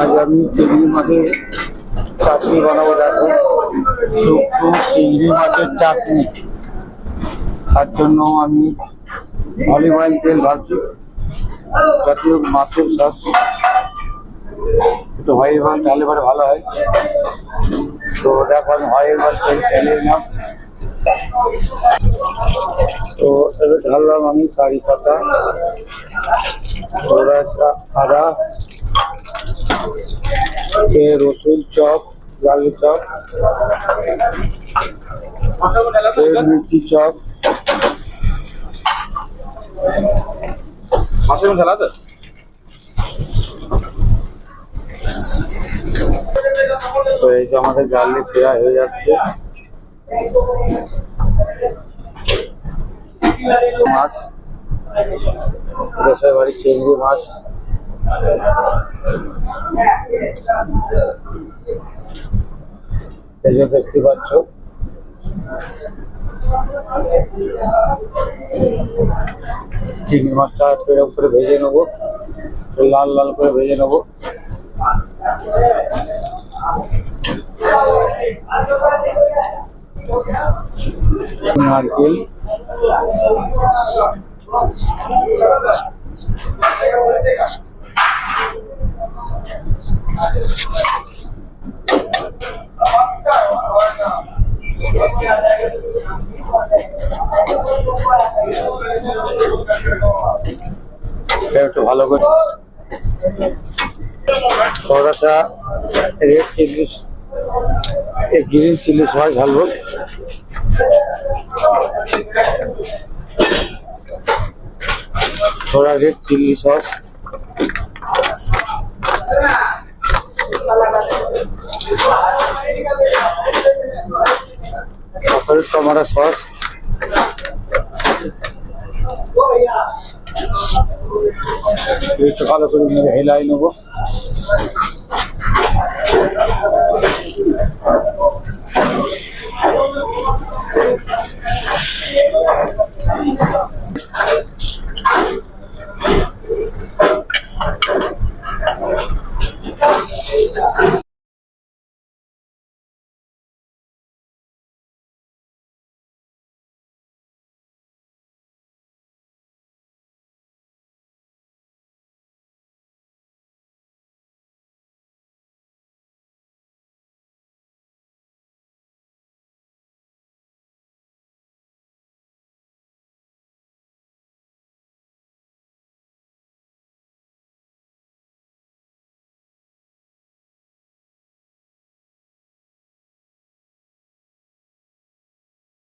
আজ আমি চিংড়ি মাছের চাটনি বানাবো, দেখো। শুকনো চিংড়ি মাছের চাটনি। তার জন্য আমি অলিভ অয়েল তেল ভাবছি জাতীয় মাছের সস একটু হোয়াইট অয়েল ঢালে পরে ভালো হয়। তো দেখো, আমি হোয়াইট অয়েল তেল ঢেলে নিলাম। তো এবার ঢাললাম আমি কারি পাতা এ রসুন চপ লাল চপ মির্চি চপ। মাছের তো এই যে আমাদের গার্লিক ফ্রাই হয়ে যাচ্ছে। মাছ বাড়ি চিংড়ি মাছ। এই যে দেখতে পাচ্ছ। চিংড়ি মাছটা একটু এরকম ভেজে নেব। লাল লাল করে ভেজে নেব। নারকেল। একটু ভালো করে थोड़ा सा रेड चिल्ली एक ग्रीन चिल्ली सॉस ढालबो थोड़ा रेड चिल्ली सॉस और टमाटो सॉस একটু ভালো করে হেলাই নেব।